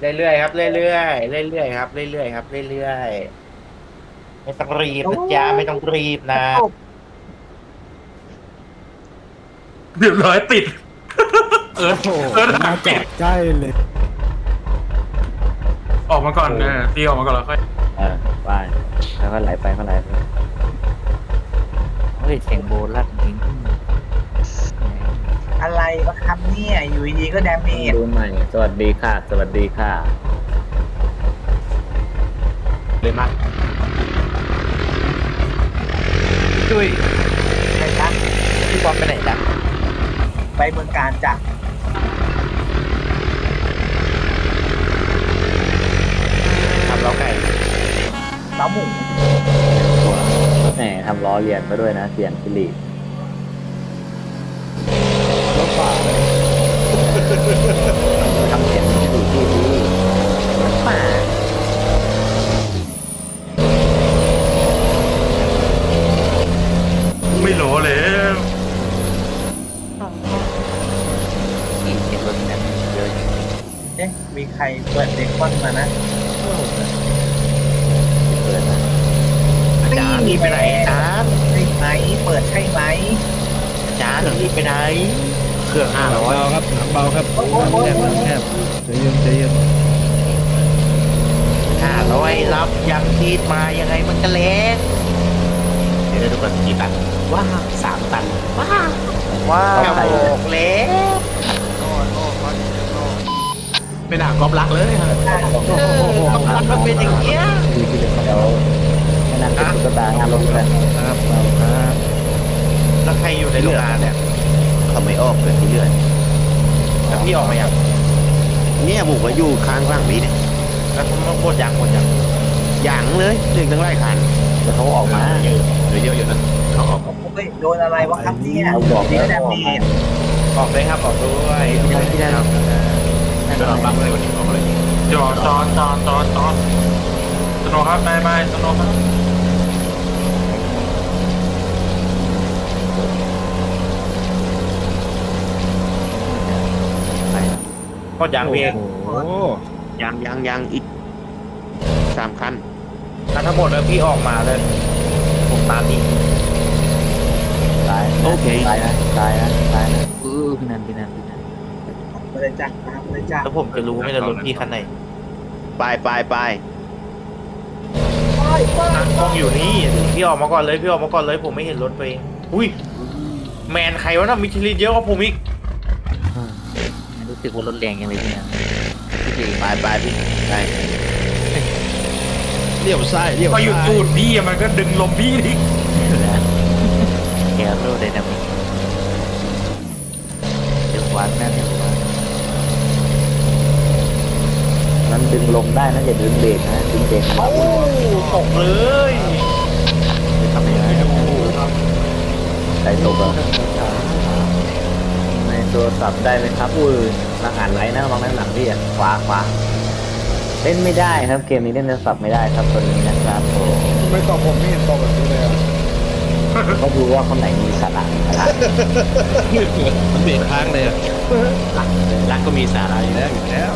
เรื่อยๆครับเรื่อยๆเรื่อยๆครับเรื่อยๆครับเรื่อยๆไม่ต้องรีบนะจ๊ะไม่ต้องรีบนะเรียบร้อยติด เออโอ้โหเออมาจอดใกล้เลยออกมาก่อนเออตีออกมาก่อนแล้วค่อยเออไปแล้วก็ไหลไปก็ไหลไปเฮ้ยเสียงโบลัดจริงอะไร วะครับเนี่ยอยู่ดีๆก็ดาเมจดูใหม่ สวัสดีค่ะ สวัสดีค่ะ เลยมาจุ้ยใช่ครับพี่บอลไปไหนจ๊ะไปเมืองการจากทำเล้าไก่เล้าหมู แหมทำล้อเลียนมาด้วยนะ เสียงสิริ รถฝ่าเลย ทำเสียงสิริที่ดีป่าไม่โหลเลยอีกเสียงรถนั้นเยอะเอ๊ะมีใครเปิดเด็กคอนมานะเปิดนะอาจารย์รีบไปไหนอาจารย์ใช่ไหมเปิดใช่ไหมอาจารย์รีบไปไหน เครื่องห้าร้อยเบาครับหนังเบาครับหนังแคบหนังแคบใจเย็นใจเย็นห้าร้อยรับยังทีดมายังไงมันก็เล็กเดี๋ยวดูก่อนกี่ตันว้าวสามตันว้าวว้าวบอกเล็กไม่น่ากอบรักเลยฮะเออกำลังมันเป็นอย่างเงี้ยดีทีเดียวครับเดี๋ยวให้นั่งเป็นตุ๊กตางานลงกันครับครับแล้วใครอยู่ในโรงงานเนี่ย เขาไม่ออกเลยที่เรื่อยแล้วพี่ออกมายังเนี่ยผมก็อยู่ค้างฝั่งนี้เนี่ยแล้วมันหมดยังหมดยังอย่างเลยถึงทั้งไร่คันเดี๋ยวเขาออกมาเหลือเยอะอยู่นะเขาออกเฮ้ยโดนอะไรวะครับเนี่ยเอาบอกดีแล้วก็ดาเมจออกเลยครับออกด้วยที่นั่นที่นั่นจะออกบ้างเลยวันนี้ออกเลยจอดจอดจอดจอดจอดสโนว์ครับบายบายสโนว์ครับ หมดยังพี่เอกโอ้โหยังยังยังอีกสามคันถ้าทั้งหมดแล้วพี่ออกมาเลย ผมตามนี่ตายโอเคตายนะตายนะตายนะอือพี่นันพี่นันพี่นันมาเลยจ้ะตามมาเลยจ้ะแล้วผมจะรู้ไหมล่ะรถพี่คันไหนไปไปไปนั่งกล้องอยู่นี่พี่ออกมาก่อนเลยพี่ออกมาก่อนเลยผมไม่เห็นรถตัวเองอุ้ยแมนใครวะน่ะมิชลินเยอะกว่าผมอีกอืมรู้ สึกว่ารถแรงยังเลยพี่นันพี่สิไปไปพี่ไปเลี้ยวซ้ายเลี้ยวพอซ้ายอยู่ตูดพี่อะมันก็ดึงลมพี่ดิแกโรไดนามิกเดี๋ยววัดนะเดี๋ยววัดนั้นดึงลมได้นะอย่าดึงเบรกนะดึงเบรกโอ้ตกเลยจะทำยังไงใจตกเหรอในโทรศัพท์ได้ไหมครับอุ้ ยรหัสไหลนะมองด้านหลังพี่อะขวาขวาเล่นไม่ได้ครับเกมนี้เล่นโทรศัพท์ไม่ได้ครับตัวนี้นะครับโอ้ไม่ตอบผมไม่เห็นตอบแบบนี้เลยอะก็ดูว่าคนไหนมีสาระมีสาระมันเบรกค้างเลยอะรักก็มีสาระอยู่แล้วอยู่แล้ว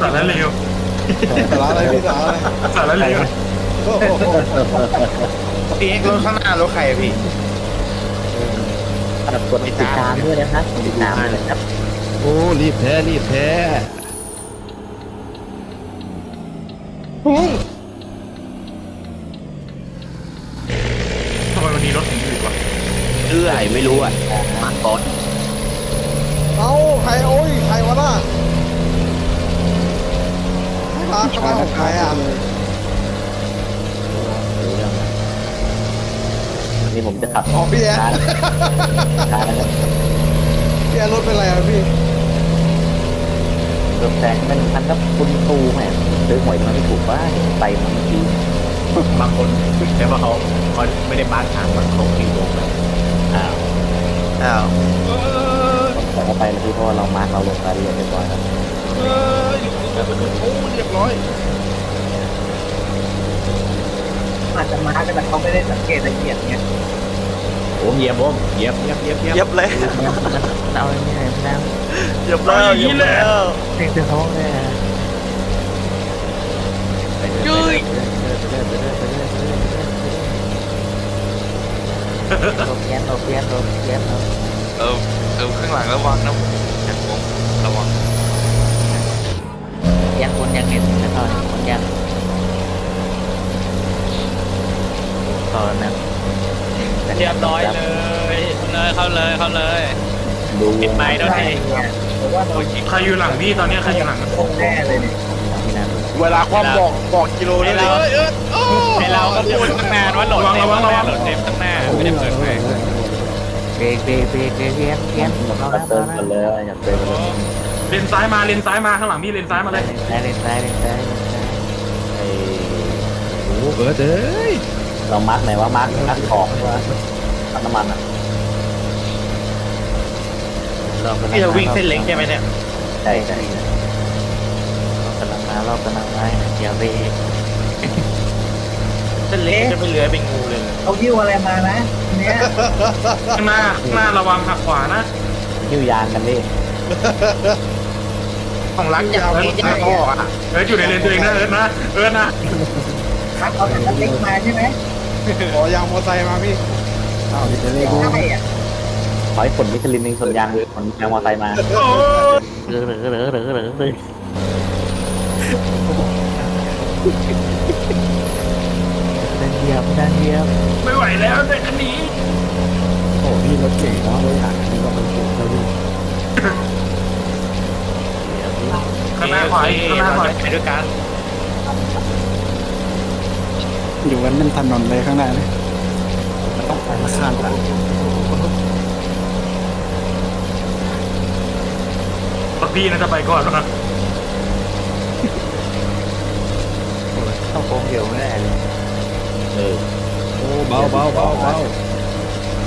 สารเลวสาระอะไรพี่สาระอะไรสารเลวโอ้โหพี่เอกรถข้างหน้ารถใครอะพี่ฝากกดติดตามด้วยนะครับกดติดตามด้วยนะครับ โอ้รีบแท้รีบแท้ทำไมวันนี้รถถึงอยู่วะ เอื้อยไม่รู้อะมาก่อน เอาใครโอ้ยใครวะน่ะใครรักกันของใครอะ วันนี้ผมจะขับ อ๋อพี่แอน ช้าช้านะครับ พี่แอนรถเป็นไรอะพี่ รถแซงมั นมันก็คุณตูแหมซื้อหวยมันไม่ถูกว่าไปมันเมื่อกี้บางคนแต่ว่าเขาเขาไม่ได้มาร์คทางมันเขาขี่วงเลยอ้าวอ้าวแต่ก็ไปแล้วที่เพราะว่าเรามาร์กเราลงรายละเอียดเรียบร้อยแล้วเอออยู่นี่แต่เป็นโอ้เรียบร้อยอาจจะมาแต่เขาไม่ได้สังเกตละเอียดเนี่ย โอ้เหยียบโอ้เหยียบเหยียบเหยียบเหยียบเย็บเลยเอาไม่ได้ไม่ได้เย็บแล้วเย็บแล้วเด็กเดือดร้อนเลยโรเพียนโรเพียนโรเพียนเออเออข้างหลังระวังนะจากวงระวังยังคนยังเห็นนะตอนคนยังตอนนั้น เรียบร้อยเลยเลยเข้าเลยเข้าเลยดูปิดไมค์ด้วยใช่เนี่ยเพราะว่าเราใครอยู่หลังพี่ตอนนี้ใครอยู่หลังคงแน่เลยเนี่ยที่นั่นเวลาความบอกบอกกิโลได้เลยไอเราก็พูดตั้งนานว่าโหลดเต็มตั้งนานโหลดเต็มตั้งหน้าไม่ได้เปิดเพลงเบรกเบรกเบรกเบรกเพียนเพียนเราเติมกันเลยอย่าเติมกันเลยเลนซ้ายมาเลนซ้ายมาข้างหลังพี่เลนซ้ายมาเลยได้เล่นได้เล่นได้ไอ้โอ้เออเอ้ย เรามัดไหนว่ามัดมัดของว่ามัดน้ำมันอะพี่จะวิ่งเส้นเล็กใช่ไหมเนี่ยใช่ใช่กำลังมารอบกำลังมาอย่าเบรกเส้นเล็กจะไม่เหลือเป็นงูเลยเขายิ้วอะไรมานะเนี่ยข้างหน้าข้างหน้าระวังหักขวานะยิ้วยางกันดิของรักยาวที่ยาวออกอะเอออยู่ในเลนตัวเองนะเอิร์ธนะเอิร์ธนะ ครับเอาแต่รถเล็กมาใช่ไหม ขอยางมอเตอร์ไซค์มาพี่อ้าวจะเลขใช่อะขอให้ผลมิชลินหนึ่งส่วนยางผลยางมอไซค์มาโอ้หรือหรือหรือหรือหรือหรือดันเหยียบดันเหยียบไม่ไหวแล้วในคันนี้โอ้พี่รถเก่งเนาะรถถังนี่ก็มันเก่งเท่าพี่ข้างหน้าขวาอีกข้างหน้าขวาไปด้วยกัน อยู่กันเป็นถนนเลยข้างหน้าเลยมันต้องไปมาข้ามกันรถพี่น่าจะไปก่อนแล้วนะต้องโค้งเดียวไม่ได้เลยเออโอ้เบาเบาเบาเบา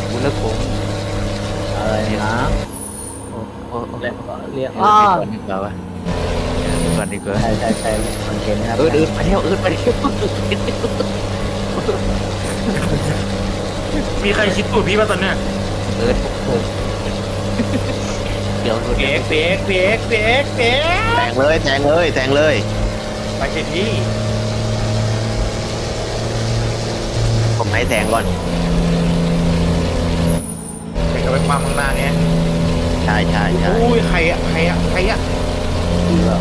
บุญเลิกโค้งอะไรนะโอ้โอ้เรียกเรียกอ๋ อดีกว่าวะดีกว่าดีกว่าใช่ใช่ใช่มันเก่งนะครับเออเออไปเที่ยวเออไปเที่ยวมีใครคิดตูดพี่ป่ะตอนเนี้ยเออเดี๋ยวเปียกเปียกเปียกเปียกเปียกแทงเลยแทงเลยแทงเลยไปสิพี่ผมให้แทงก่อนไปกับไปความข้างหน้าเนี้ยใช่ใช่ใช่อุ้ยใครอะใครอะใครอะใช่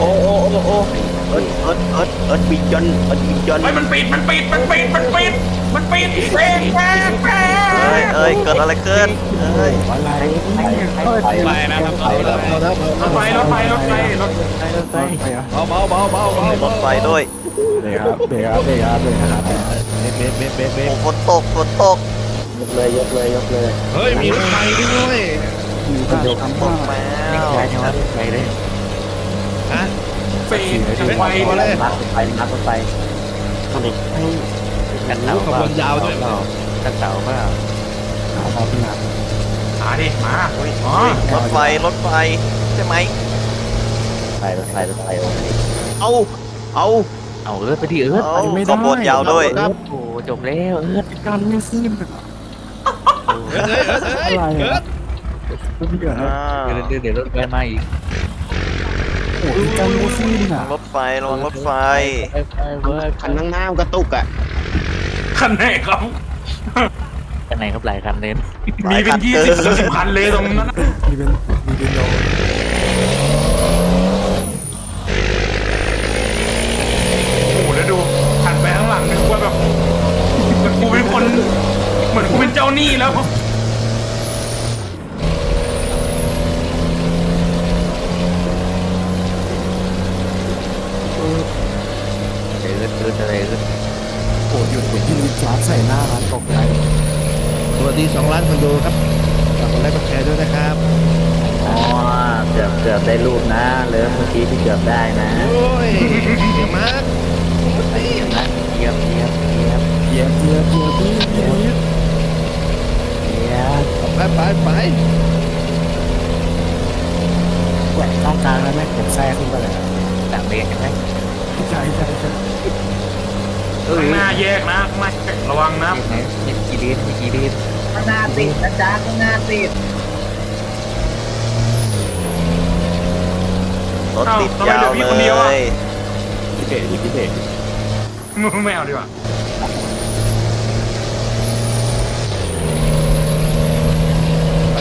โอ้โอ้โอ้โอ้เอิร์ดเอิร์ดเอิร์ดเอิร์ดบินยนต์เอิร์ดบินยนต์เฮ้ยมันปิดมันปิดมันปิดมันปิดมันปิดเบรกแป๊บแป๊บเอ้ยเอ้ยเกิดอะไรขึ้นเอ้ยอะไรไปนะครับเอาแล้วเอาแล้วรถไฟรถไฟรถไฟรถไปรถไฟไปเบาเบาเบาเบาเบารถไฟด้วยเบรกครับเบรกครับเบรกครับเบรกครับเบรกเบรกเบรกเบรกเบรกโอ้ฝนตกฝนตกยกเลยยกเลยยกเลยเฮ้ยมีรถไฟด้วยมีผ้าทำตผ้ากแล้ วใช่ใช่ไหมไปเลยปิดไฟมัดไปมัดไปกันเสาขบวนยาวด้วยกันเสาเปล่าเอาเอาพี่นับมาดิมาอ๋อรถไฟรถไฟใช่ไหมไปรถไฟรถไฟเอาเอาเอาเอิร์ธไปดิเอิร์ธเอาขบวนยาวด้วยโอ้โหจบแล้วเอิร์ธการไม่ขึ้นอะไรอะเดี๋ยวอ่าเดี๋ยวเดี๋ยวรถไฟมาอีก โอ้ยการไม่ขึ้นอะรถไฟลงรถไฟ ไปไปเวิร์ดคันข้างหน้ามันกระตุกอะคันไหนครับกันไหนครับหลายคันเลยมีเป็นยี่สิบสามสิบคันเลยตรงนั้นนะมีเป็นมีเป็นโยโอ้โหแล้วดูหันไปข้างหลังนึกว่าแบบเหมือนกูเป็นคน เหมือนกูเป็นเจ้าหนี้แล้ว เอิร์ธเอิร์ธอะไรเอิร์ธ โอ้หยุดที่ลิฟต์ร้านใส่หน้าร้านตกใจสวัสดีสองล้านคนดูครับฝากกดไลค์กดแชร์ด้วยนะครับ อ๋อเกือบเกือบได้รูปนะเริ่มเมื่อกี้ที่เกือบได้นะ โอ้ยเดี๋ยวมา นะเยียบเยียบเยียบ เยียบเยียบเยียบเยียบเยียบ เยียบ ไปไปไปแหวกช่องกลางแล้วแม่งผมแซ่ขึ้นไปเลยต่างเรียนใช่ไหมใช่ใช่ใช่ข้างหน้าแยกนะข้างหน้าระวังนะไหนมีกี่ลีดมีกี่ลีดข้างหน้าติดนะจ๊ะข้างหน้าติดรถติดยาวเลยยพิเศษอีกพิเศษไม่เอาดีกว่า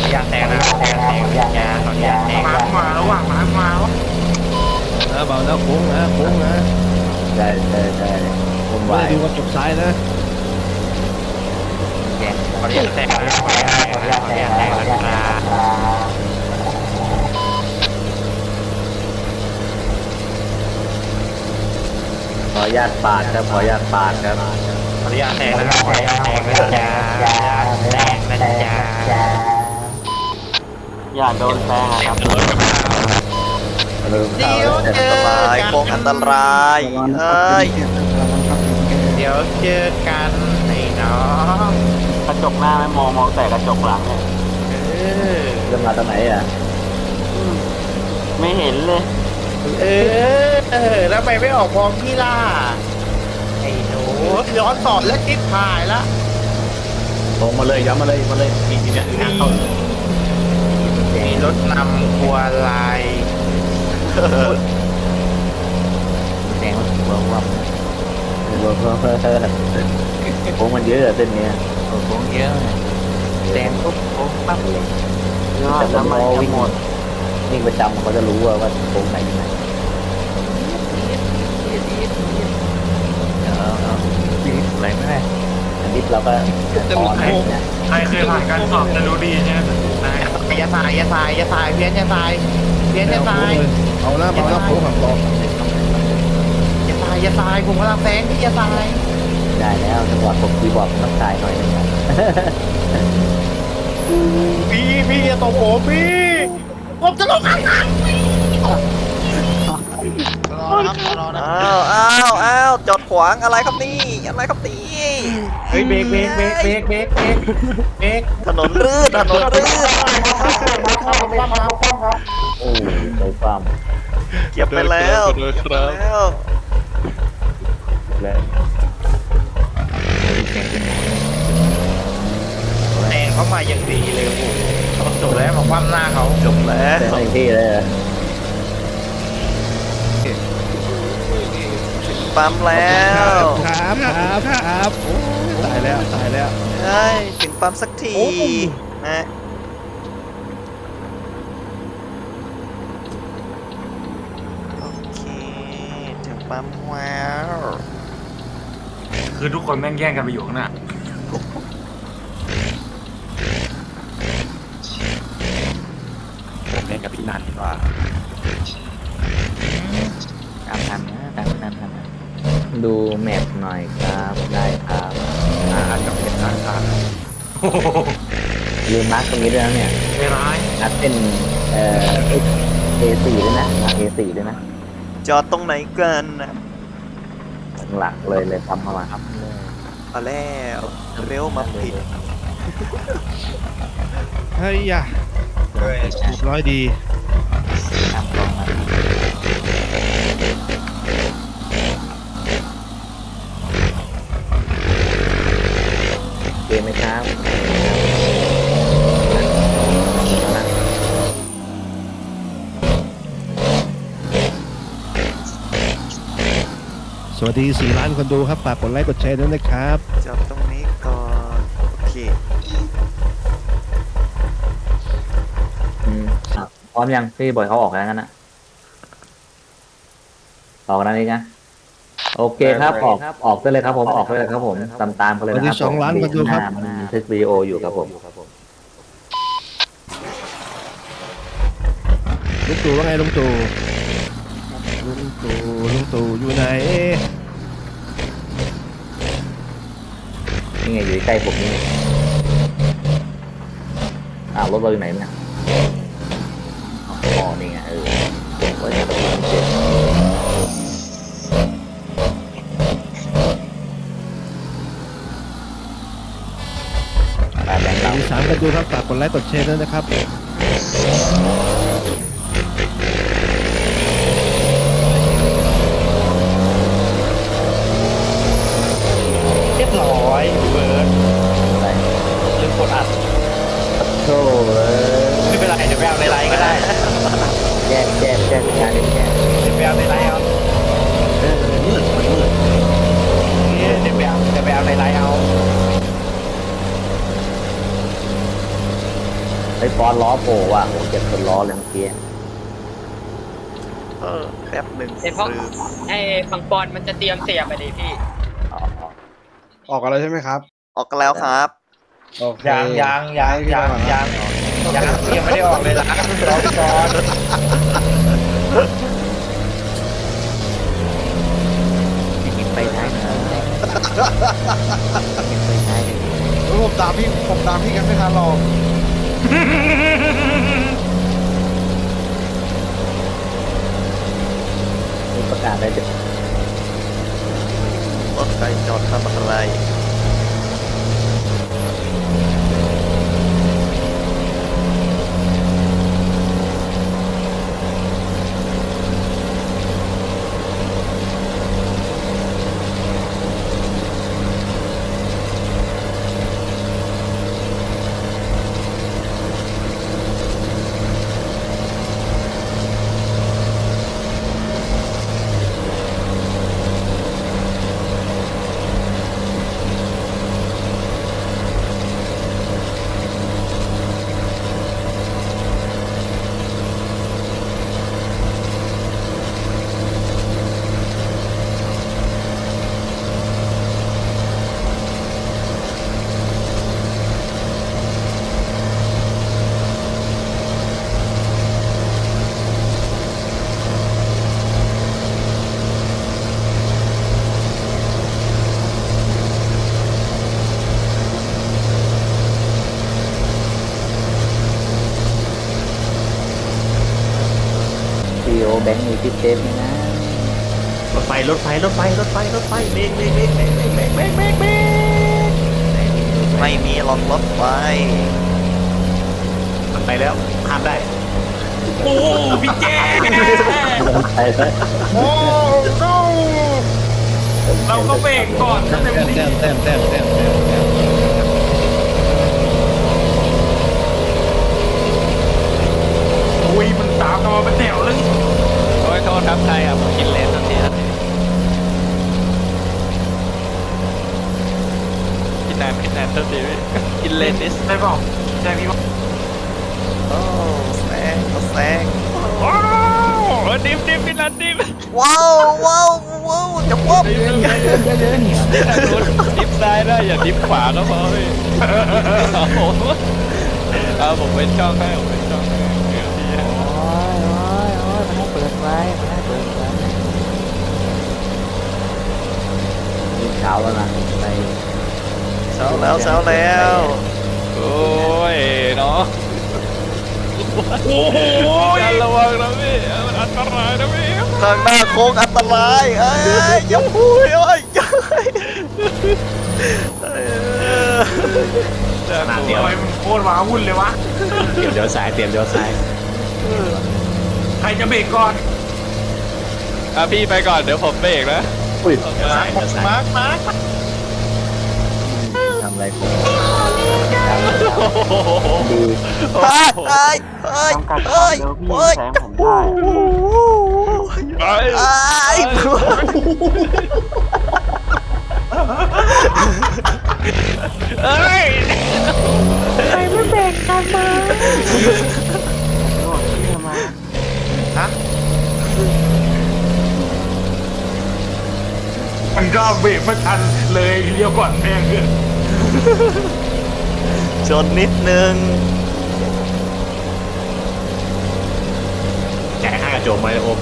ขออนุญาตแทงนะแทงแทงยาขออนุญาตแทงมามาแล้วว่ะมามาแล้วนะเบานะโค้งนะโค้งนะใช่ใช่ใช่ผมไม่ว่าได้ดูกระจกซ้ายนะขออนุญาตแทงนะขออนุญาตแทงนะขออนุญาตแทงนะครับขออนุญาตปาดครับขออนุญาตปาดครับขออนุญาตแทงนะครับขออนุญาตแทงนะจ๊ะแทงนะจ๊ะ อย่าโดนแซงครับเริ่มเดี๋ยวเจอันตอรายกันโค้งอันตรายเอ้ยเดี๋ยวเจอกันไอ้น้องกระจกหน้าไม่มองมองแต่กระจกหลังเนี่ยเออเริ่มมาตอนไหนอะไม่เห็นเลย เออเออแล้วทำไมไม่ออกพร้อมพี่ล่ะไอ้หนูย้อนสอนแล้วจิ๊บหายละลงมาเลยย้ำมาเลยมาเลยมีที่เนี่ยทางเข้า มีรถนำครัวลายแดงมันหัววับหัววับโค้งมันเยอะอะเส้นเนี้ยโค้งเยอะแดงปุ๊บโค้งปั๊บเลยแต่ถ้ามันวิ่งหมดวิ่งประจำเขาจะรู้ว่าว่าโค้งไหนยังไงเอะไรไม่ได้อันนี้เราก็ตอนนี้เนี่ยใครเคยผ่านการสอบจะรู้ดีใช่ไหม อย่าสายอย่าสายอย่าสายเพี้ยนอย่าสายเพี้ยนอย่าสายเอาหน้าเบานะโค้งหักศอกอย่าสายอย่าสายผมกำลังแซงพี่อย่าสายได้แล้วจังหวะผมคีย์บอร์ดมันต้องถ่ายหน่อยนึงนะพี่พี่อย่าตบผมพี่ผมจะลงอ่างอ้าวอ้าวอ้าวจอดขวางอะไรครับนี่อะ ไรครับนี่เฮ้ยเบรกเบรกเบรกเบรกเบรกเบรกเบรกถนนรืดถนนรืดโอ้ยใจความเก็บไปแล้วเก็บไปแล้วแล้วแซงเขามาอย่างดีเลยโอ้โหเขาจบแล้วมาคว่ำหน้าเขาจบแล้วแต่ในที่เลย ปั๊มแล้วครับครับครับโอ้ยตายแล้วตายแล้วเฮ้ยถึงปั๊มสักทีนะโอเคถึงปั๊มแล้วคือทุกคนแม่งแย่งกันไปอยู่ข้างหน้าเล่นกับพี่นันดีกว่า ตามทันนะตามทันทันนะ ดูแมปหน่อยครับ ได้ครับอาจจะเป็นทางทางโอ้โหลืมมาร์กตรงนี้ด้วยนะเนี่ยไม่ร้ายนัดเป็นเอ่อ A4 ด้วยนะมา A4 ด้วยนะจอดตรงไหนกันนะหลักเลยเลยทำเข้ามาครับ เอาแล้วเร็วมาผิดเฮ้ยอย่าเรียบร้อยดี ทำลองมาโอเคไหมครับ ส วัสดี4ล้านคนดูครับฝากกดไลค์กดแชร์ด้วยนะครับจอดตรงนี้ก่อนโอเคอืมอะพร้อมยังพี่บอยเขาออกแล้วงั้นนะออกแล้วนี่นะโอเคครับออกออกได้เลยครับผมออกได้เลยครับผมตามตามๆกันเลยนะควันที่รับสองล้านคนดูครับหน้าบันทึกวิดีโออยู่ครับผมลุงตู่ว่าไงลุงตู่ ลุงตู่ลุงตู่อยู่ไหนนี่ไงอยู่ใกล้ผมนี่อ้าวรถเราอยู่ไหนเนี่ยอ๋อนี่ไงเออไว้ในตรงเจ็บตาแดงเรามีสามคนดูครับฝากกดไลค์กดแชร์ด้วยนะครับ เรียบร้อยเบิร์ด อะไร ลืมกดอัด โธ่เอ้ย ไม่เป็นไรเดี๋ยวไปเอาในไลน์ก็ได้ แยกแยกแยกงานนี้แยก เดี๋ยวไปเอาในไลน์เอา เออ มืดมันมืด เดี๋ยวไปเอาเดี๋ยวไปเอาในไลน์เอา ไอ้ปอนล้อโผล่ว่ะโอ้เจ็บคนล้อเลยเมื่อกี้เออแป๊บหนึ่งไอ้เพราะไอ้ฟังปอนมันจะเตรียมเสียบไปดิพี่ อ๋อออกกันแล้วใช่ไหมครับออกกันแล้วครับ โอเคยังยังยังยังยังยังยังไม่ได้ออกเลยนะรอก่อนยิงไปได้นะยิงไปได้เลยเฮ้ยผมตามพี่ผมตามพี่กันไม่ทันหรอกมี ประกาศอะไรเด็ดรถไฟจอดทำอะไร เซฟไหมนะรถไฟรถไฟรถไฟรถไฟรถไฟเบรกเบรกเบรกเบรกเบรกเบรกเบรกเบรกเบรกไม่มีล็อกรถไฟมันไปแล้วข้ามได้โอ้พี่แจ้ไปเลยโอ้ no เราก็เบรกก่อนนะเต็มแต้มที่แต้มแต้มแต้มแต้มแต้มแต้ม อุ้ยมันตามกันมาเป็นแถวเลย โอ้ยโทษครับใครอะผมกินเลนทันทีทันทีกินแนนกินแนนทันทีพี่กินเลนนิส ได้เปล่าใช่พี่ว่า โอ้แซงก็แซง ว้าวดิฟดิฟพี่นันดิฟ ว้าวว้าวว้าวจะคว่ำ ดิฟซ้ายได้อย่าดิฟขวาก็พอพี่เอาผมเอาผมเป็นช่องให้ผมเป็นช่องให้เดี๋ยวพี่ โอ้ยโอ้ยโอ้ยมันให้เปิดไว้มันให้เปิดไว้มีเช้า แล้วนะไปเช้าแล้วเช้าแล้ว โอ้ยเนาะโอ้โหการระวังนะพี่มันอันตรายนะพี่ข้างหน้าโค้งอันตรายเอ้ยอย่าพูดเอ้ยอย่าเอ้ยขนาดเดียวทำไมมันโคตรว้าวุ่นเลยวะเตรียมเดี๋ยวซ้ายเตรียมเดี๋ยวซ้ายใครจะเบรกก่อนอะพี่ไปก่อนเดี๋ยวผมเบรกนะ อุ้มาร์คมาร์คมาร์คทำอะไรผมตายตายเฮ้ยเฮ้ยเฮ้ยเฮ้ยไอ้เอ้ยใครไมาแบ่งกันมา นก็เบรกไม่ทันเลยเลี้ยวก่อนแม่งเลยชนนิดนึงแจกข้างกระโจมมาเลยโอม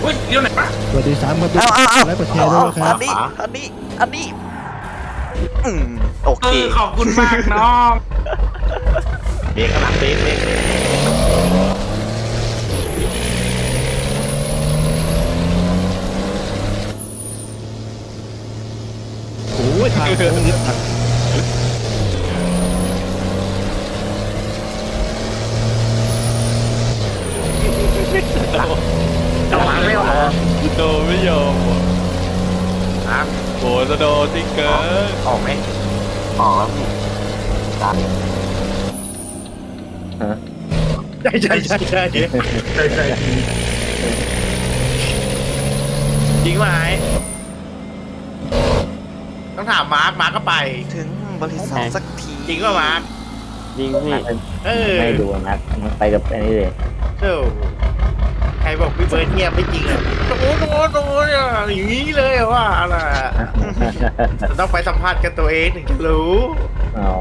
เฮ้ยเดี๋ยวไหนปะสวัสดีสามคนดูเอาเอาเอาและกดแชร์ด้วยนะคอัรับนนี้อันนี้อันนี้อืมโอเอเคอขอบคุณมากน้อง เบรกข้างหลังเบรกเบรก โอ้ยทางโค้งนิดทันจะวางไม่ออกโดไม่ยอมนะโหจะโดนที่เกินออกไหมอ๋อพี่ตามใช่ใช่ใช่ใช่ใช่ใช่จริงไหม ต้องถามมาร์คมาร์คก็ไป ถึงบริษัทสักทีจริงป่ะมาร์คยิงพี่เออไม่ดูนะมันไปกับอันนี้เลยเจ้าใครบอกพี่เบิร์ดเงียบไม่จริงอะโอ้โหโอ้โหอย่างนี้เลยอะว่าอะไรอะต้องไปสัมภาษณ์กันตัวเองถึงจะรู้เอา